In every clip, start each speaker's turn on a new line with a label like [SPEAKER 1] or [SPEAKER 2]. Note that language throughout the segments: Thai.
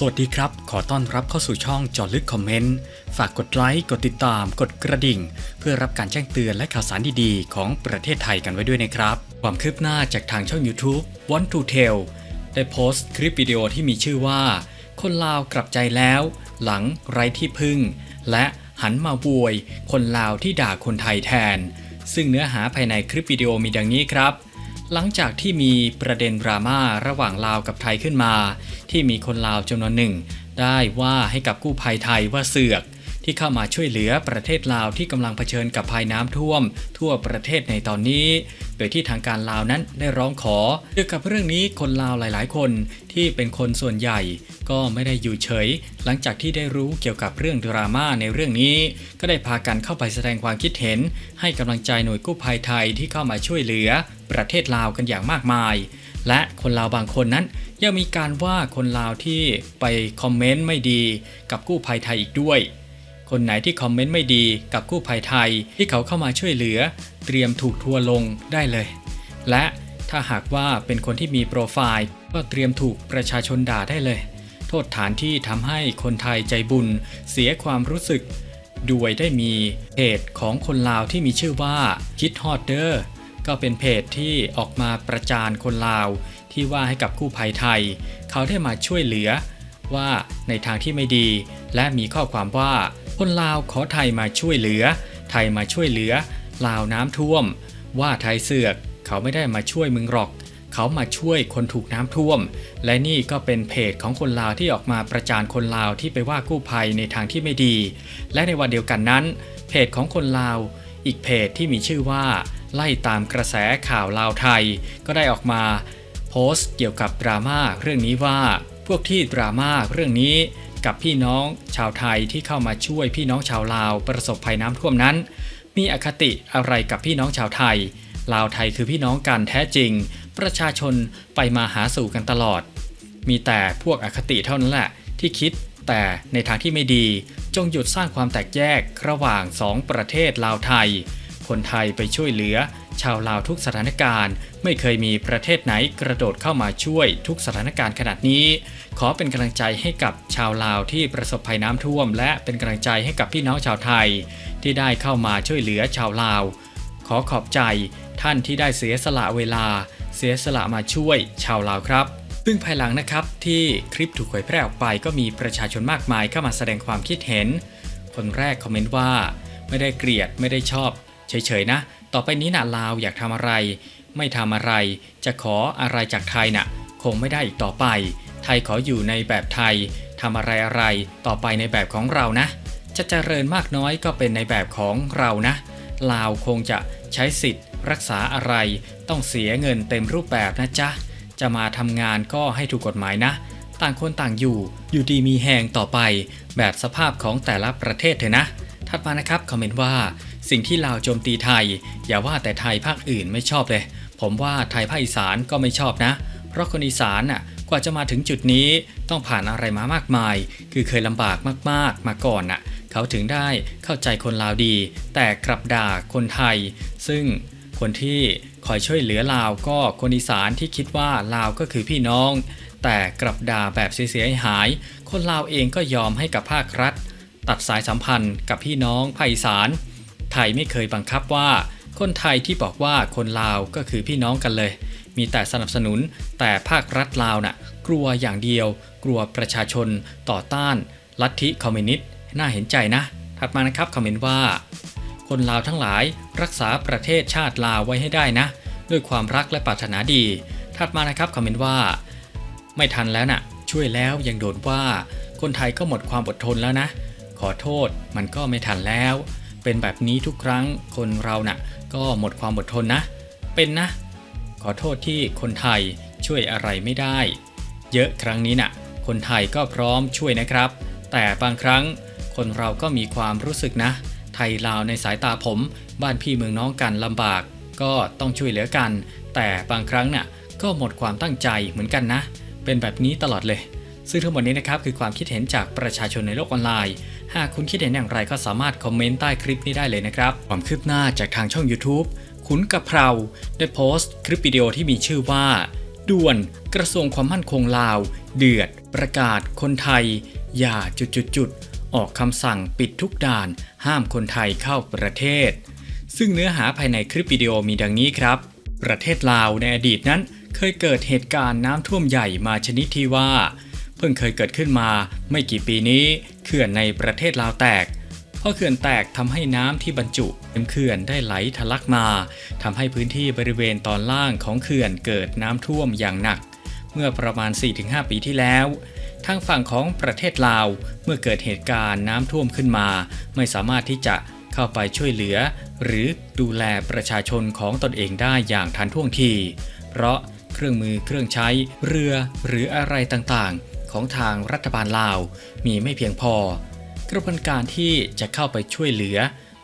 [SPEAKER 1] สวัสดีครับ ขอต้อนรับเข้าสู่ช่องจอลึกคอมเมนต์ ฝากกดไลค์ กดติดตาม กดกระดิ่ง เพื่อรับการแจ้งเตือนและข่าวสารดีๆ ของประเทศไทยกันไว้ด้วยนะครับ ความคืบหน้าจากทางช่อง YouTube Want to Tell ได้โพสต์คลิปวิดีโอที่มีชื่อว่า คนลาวกลับใจแล้ว หลังไร้ที่พึ่ง และหันมาบวย คนลาวที่ด่าคนไทยแทน ซึ่งเนื้อหาภายในคลิปวิดีโอมีดังนี้ครับ หลังจากที่มีประเด็นดราม่าระหว่างลาวกับไทยขึ้นมา ที่มีคนลาวจำนวนหนึ่ง ได้ว่าให้กับกู้ภัยไทยว่าเสือก ที่เข้ามาช่วยเหลือประเทศลาวที่กำลังเผชิญกับภัยน้ำท่วม ทั่วประเทศในตอนนี้ โดยที่ทางการลาวนั้นได้ร้องขอเกี่ยวกับเรื่องนี้คนลาวหลาย ๆ คนที่เป็นคนส่วนใหญ่ ก็ไม่ได้อยู่เฉย หลังจากที่ได้รู้เกี่ยวกับเรื่องดราม่าในเรื่องนี้ ก็ได้พากันเข้าไปแสดงความคิดเห็น ให้กำลังใจหน่วยกู้ภัยไทยที่เข้ามาช่วยเหลือ ประเทศลาวกันอย่างมากมาย และคนลาวบางคนนั้นยังมีการว่าคนลาวที่ไปคอมเมนต์ไม่ดีกับกู้ภัยไทยอีกด้วย คนไหนที่คอมเมนต์ไม่ดีกับกู้ภัยไทยที่เขาเข้ามาช่วยเหลือ เตรียมถูกทัวลงได้เลย และถ้าหากว่าเป็นคนที่มีโปรไฟล์ ก็เตรียมถูกประชาชนด่าได้เลย โทษฐานที่ทำให้คนไทยใจบุญ เสียความรู้สึกด้วยได้มีเพจของคนลาวที่มีชื่อว่าคิดฮอดเดอร์ก็เป็นเพจที่ออกมาประจานคนลาว ที่ว่าให้กับกู้ภัยไทย เขาได้มาช่วยเหลือว่าในทางที่ไม่ดี และมีข้อความว่า คนลาวขอไทยมาช่วยเหลือ ไทยมาช่วยเหลือ ลาวน้ำท่วม ว่าไทยเสือก เขาไม่ได้มาช่วยมึงหรอก เขามาช่วยคนถูกน้ำท่วม และนี่ก็เป็นเพจของคนลาวที่ออกมาประจานคนลาวที่ไปว่ากู้ภัยในทางที่ไม่ดี และในวันเดียวกันนั้น เพจของคนลาว อีกเพจที่มีชื่อว่า ไล่ตามกระแสข่าวลาวไทย ก็ได้ออกมาโพสต์เกี่ยวกับดราม่าเรื่องนี้ว่า พวกที่ดราม่าเรื่องนี้ กับพี่น้องชาวไทยที่เข้ามาช่วยพี่น้องชาวลาวประสบภัยน้ำท่วมนั้น มีอคติอะไรกับพี่น้องชาวไทย ลาวไทยคือพี่น้องกันแท้จริง ประชาชนไปมาหาสู่กันตลอด มีแต่พวกอคติเท่านั้นแหละที่คิดแต่ในทางที่ไม่ดีจงหยุดสร้างความแตกแยกระหว่างสองประเทศลาวไทย คนไทยไปช่วยเหลือ ชาวลาวทุกสถานการณ์ ไม่เคยมีประเทศไหนกระโดดเข้ามาช่วยทุกสถานการณ์ขนาดนี้ ขอเป็นกำลังใจให้กับชาวลาวที่ประสบภัยน้ำท่วม และเป็นกำลังใจให้กับพี่น้องชาวไทย ที่ได้เข้ามาช่วยเหลือชาวลาว ขอขอบใจท่านที่ได้เสียสละเวลา เสียสละมาช่วยชาวลาวครับซึ่งภายหลังนะครับที่คลิปถูกเผยแพร่ออกไปก็มีประชาชนมากมายเข้ามาแสดงความคิดเห็น คนแรกคอมเมนต์ว่า ไม่ได้เกลียดไม่ได้ชอบ เฉยๆนะ ต่อไปนี้นะลาวอยากทำอะไร ไม่ทำอะไร จะขออะไรจากไทยน่ะ คงไม่ได้อีกต่อไป ไทยขออยู่ในแบบไทยทำอะไรอะไรต่อไปในแบบของเรานะ จะเจริญมากน้อยก็เป็นในแบบของเรานะ ลาวคงจะใช้สิทธิ์ รักษาอะไร ต้องเสียเงินเต็มรูปแบบนะจ๊ะ จะมาทำงานก็ให้ถูกกฎหมายนะ ต่างคนต่างอยู่ อยู่ดีมีแหงต่อไป แบบสภาพของแต่ละประเทศเถอะนะ ถัดมานะครับคอมเมนต์ว่า สิ่งที่ลาวโจมตีไทย อย่าว่าแต่ไทยภาคอื่นไม่ชอบเลย ผมว่าไทยภาคอีสานก็ไม่ชอบนะ เพราะคนอีสานน่ะกว่าจะมาถึงจุดนี้ต้องผ่านอะไรมามากมาย คือเคยลำบากมากๆ มาก่อนน่ะ เขาถึงได้เข้าใจคนลาวดี แต่กลับด่าคนไทย ซึ่งคนที่คอยช่วยเหลือลาวก็คนอีสานที่คิดว่าลาวก็คือพี่น้อง แต่กลับด่าแบบเสียหาย คนลาวเองก็ยอมให้กับภาครัฐ ตัดสายสัมพันธ์กับพี่น้องภาคอีสาน ทยไม่เคยบังคับว่า คนไทยที่บอกว่าคนลาวก็คือพี่น้องกันเลย มีแต่สนับสนุนแต่ภาครัฐลาวน่ะกลัวอย่างเดียว กลัวประชาชน ต่อต้าน ลัทธิคอมมิวนิสต์น่าเห็นใจนะ ถัดมานะครับคอมเมนต์ว่า คนลาวทั้งหลายรักษาประเทศชาติลาวไว้ให้ได้นะ ด้วยความรักและปรารถนาดี ถัดมานะครับคอมเมนต์ว่า ไม่ทันแล้วน่ะ ช่วยแล้วยังโดนว่า คนไทยก็หมดความอดทนแล้วนะ ขอโทษมันก็ไม่ทันแล้ว เป็นแบบนี้ทุกครั้งคนเราน่ะ ก็หมดความอดทนนะ เป็นนะ ขอโทษที่คนไทยช่วยอะไรไม่ได้ เยอะครั้งนี้น่ะ คนไทยก็พร้อมช่วยนะครับ แต่บางครั้งคนเราก็มีความรู้สึกนะ ไทยลาวในสายตาผม บ้านพี่เมืองน้องกันลำบาก ก็ต้องช่วยเหลือกัน แต่บางครั้งน่ะก็หมดความตั้งใจเหมือนกันนะ เป็นแบบนี้ตลอดเลย ซึ่งทั้งหมดนี้นะครับคือความคิดเห็นจากประชาชนในโลกออนไลน์ หากคุณคิดเห็นอย่างไรก็สามารถคอมเมนต์ใต้คลิปนี้ได้เลยนะครับ ความคืบหน้าจากทางช่อง YouTube ขุนกะเพราได้โพสต์คลิปวิดีโอที่มีชื่อว่า ด่วนกระทรวงความมั่นคงลาว เดือด ประกาศคนไทย อย่าจุดจุดจุดๆๆออกคำสั่งปิดทุกด่าน ห้ามคนไทยเข้าประเทศ ซึ่งเนื้อหาภายในคลิปวิดีโอมีดังนี้ครับ ประเทศลาวในอดีตนั้น เคยเกิดเหตุการณ์น้ำท่วมใหญ่มาชนิดที่ว่า เพิ่งเคยเกิดขึ้นมาไม่กี่ปีนี้เขื่อนในประเทศลาวแตกเพราะเขื่อนแตกทำให้น้ำที่บรรจุเต็มเขื่อนได้ไหลทะลักมาทำให้พื้นที่บริเวณตอนล่างของเขื่อนเกิดน้ำท่วมอย่างหนัก เมื่อประมาณ 4-5 ปีที่แล้วทางฝั่งของประเทศลาวเมื่อเกิดเหตุการณ์น้ำท่วมขึ้นมา ไม่สามารถที่จะเข้าไปช่วยเหลือ หรือดูแลประชาชนของตนเองได้อย่างทันท่วงที เพราะเครื่องมือเครื่องใช้เรือหรืออะไรต่างๆ ของทางรัฐบาลลาว มีไม่เพียงพอ กระบวนการที่จะเข้าไปช่วยเหลือ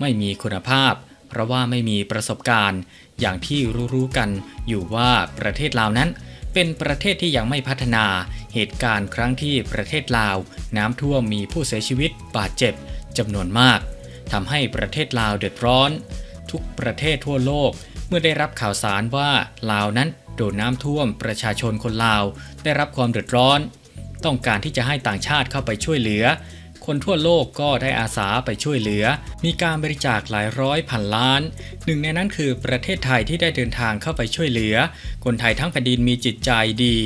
[SPEAKER 1] ไม่มีคุณภาพ เพราะว่าไม่มีประสบการณ์ อย่างที่รู้ๆกันอยู่ว่าประเทศลาวนั้น เป็นประเทศที่ยังไม่พัฒนา เหตุการณ์ครั้งที่ประเทศลาว น้ำท่วมมีผู้เสียชีวิตบาดเจ็บจำนวนมากทำให้ประเทศลาวเดือดร้อน ทุกประเทศทั่วโลกเมื่อได้รับข่าวสารว่าลาวนั้นโดนน้ำท่วมประชาชนคนลาว ได้รับความเดือดร้อน ต้องการที่จะให้ต่างชาติเข้าไปช่วยเหลือ คนทั่วโลกก็ได้อาสาไปช่วยเหลือ มีการบริจาคหลายร้อยพันล้าน หนึ่งในนั้นคือประเทศไทยที่ได้เดินทางเข้าไปช่วยเหลือ คนไทยทั้งแผ่นดินมีจิตใจดี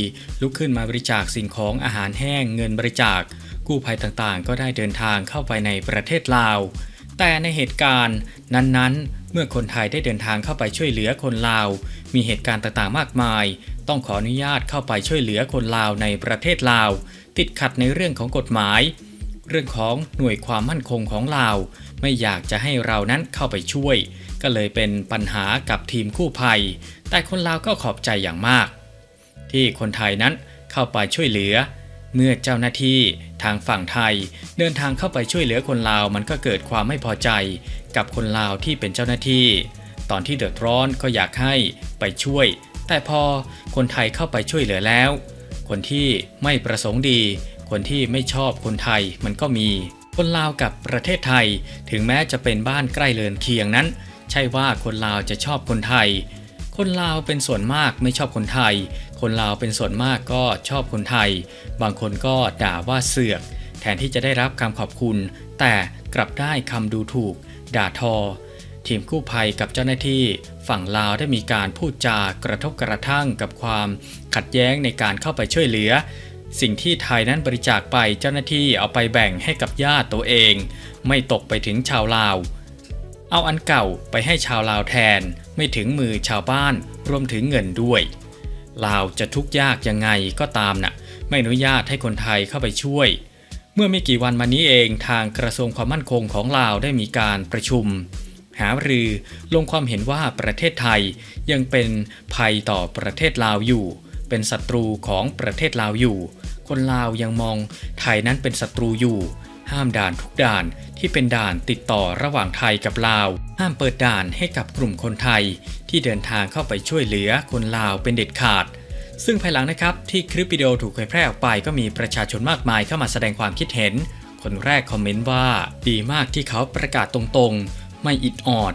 [SPEAKER 1] ลุกขึ้นมาบริจาคสิ่งของอาหารแห้งเงินบริจาค กู้ภัยต่างๆ ก็ได้เดินทางเข้าไปในประเทศลาว แต่ในเหตุการณ์นั้นๆ เมื่อคนไทยได้เดินทางเข้าไปช่วยเหลือคนลาว มีเหตุการณ์ต่างๆมากมาย ต้องขออนุญาตเข้าไปช่วยเหลือคนลาวในประเทศลาว ติดขัดในเรื่องของกฎหมาย เรื่องของหน่วยความมั่นคงของลาว ไม่อยากจะให้เรานั้นเข้าไปช่วย ก็เลยเป็นปัญหากับทีมกู้ภัย แต่คนลาวก็ขอบใจอย่างมาก ที่คนไทยนั้นเข้าไปช่วยเหลือ เมื่อเจ้าหน้าที่ทางฝั่งไทย เดินทางเข้าไปช่วยเหลือคนลาวมันก็เกิดความไม่พอใจ กับคนลาวที่เป็นเจ้าหน้าที่ ตอนที่เดือดร้อนก็อยากให้ไปช่วย แต่พอคนไทยเข้าไปช่วยเหลือแล้ว คนที่ไม่ประสงค์ดี คนที่ไม่ชอบคนไทยมันก็มี คนลาวกับประเทศไทย ถึงแม้จะเป็นบ้านใกล้เรือนเคียงนั้น ใช่ว่าคนลาวจะชอบคนไทย คนลาวเป็นส่วนมากไม่ชอบคนไทย คนลาวเป็นส่วนมากก็ชอบคนไทย บางคนก็ด่าว่าเสือก แทนที่จะได้รับคำขอบคุณ แต่กลับได้คำดูถูก ด่าทอ ทีมกู้ภัยกับเจ้าหน้าที่ ฝั่งลาวได้มีการพูดจากระทบกระทั่งกับความขัดแย้งในการเข้าไปช่วยเหลือ สิ่งที่ไทยนั้นบริจาคไปเจ้าหน้าที่เอาไปแบ่งให้กับญาติตัวเอง ไม่ตกไปถึงชาวลาว เอาอันเก่าไปให้ชาวลาวแทน ไม่ถึงมือชาวบ้านรวมถึงเงินด้วยลาวจะทุกข์ยากยังไงก็ตามน่ะ ไม่อนุญาตให้คนไทยเข้าไปช่วย เมื่อไม่กี่วันมานี้เองทางกระทรวงความมั่นคงของลาวได้มีการประชุม หารือลงความเห็นว่าประเทศไทยยังเป็นภัยต่อประเทศลาวอยู่ เป็นศัตรูของประเทศลาวอยู่ คนลาวยังมองไทยนั้นเป็นศัตรูอยู่ ห้ามด่านทุกด่านที่เป็นด่านติดต่อระหว่างไทยกับลาว ห้ามเปิดด่านให้กับกลุ่มคนไทย ที่เดินทางเข้าไปช่วยเหลือคนลาวเป็นเด็ดขาด ซึ่งภายหลังนะครับที่คลิปวิดีโอถูกเผยแพร่ออกไปก็มีประชาชนมากมายเข้ามาแสดงความคิดเห็น คนแรกคอมเมนต์ว่าดีมากที่เขาประกาศตรงๆ ไม่อิดออด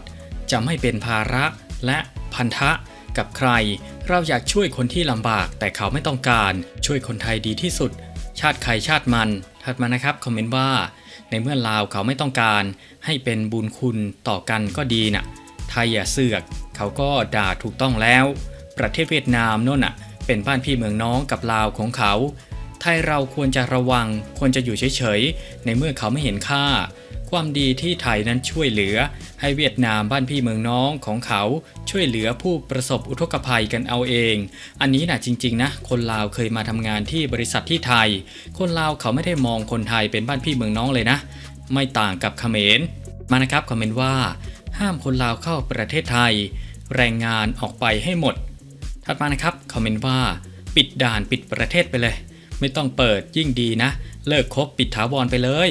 [SPEAKER 1] จะไม่เป็นภาระและพันธะกับใคร เราอยากช่วยคนที่ลำบากแต่เขาไม่ต้องการ ช่วยคนไทยดีที่สุด ชาติใครชาติมัน ถัดมานะครับคอมเมนต์ว่า ในเมื่อลาวเขาไม่ต้องการให้เป็นบุญคุณต่อกันก็ดีน่ะไทยอย่าเสือกเขาก็ด่าถูกต้องแล้ว ประเทศเวียดนามโน่นน่ะ เป็นบ้านพี่เมืองน้องกับลาวของเขา ไทยเราควรจะระวังควรจะอยู่เฉยๆ ในเมื่อเขาไม่เห็นค่า ความดีที่ไทยนั้นช่วยเหลือ ให้เวียดนามบ้านพี่เมืองน้องของเขาช่วยเหลือผู้ประสบอุทกภัยกันเอาเอง อันนี้นะจริงๆนะคนลาวเคยมาทำงานที่บริษัทที่ไทย คนลาวเขาไม่ได้มองคนไทยเป็นบ้านพี่เมืองน้องเลยนะ ไม่ต่างกับเขมรมานะครับคอมเมนต์ว่า ห้ามคนลาวเข้าประเทศไทย แรงงานออกไปให้หมด ถัดมานะครับคอมเมนต์ว่าปิดด่านปิดประเทศไปเลย ไม่ต้องเปิดยิ่งดีนะ เลิกคบปิดถาวรไปเลย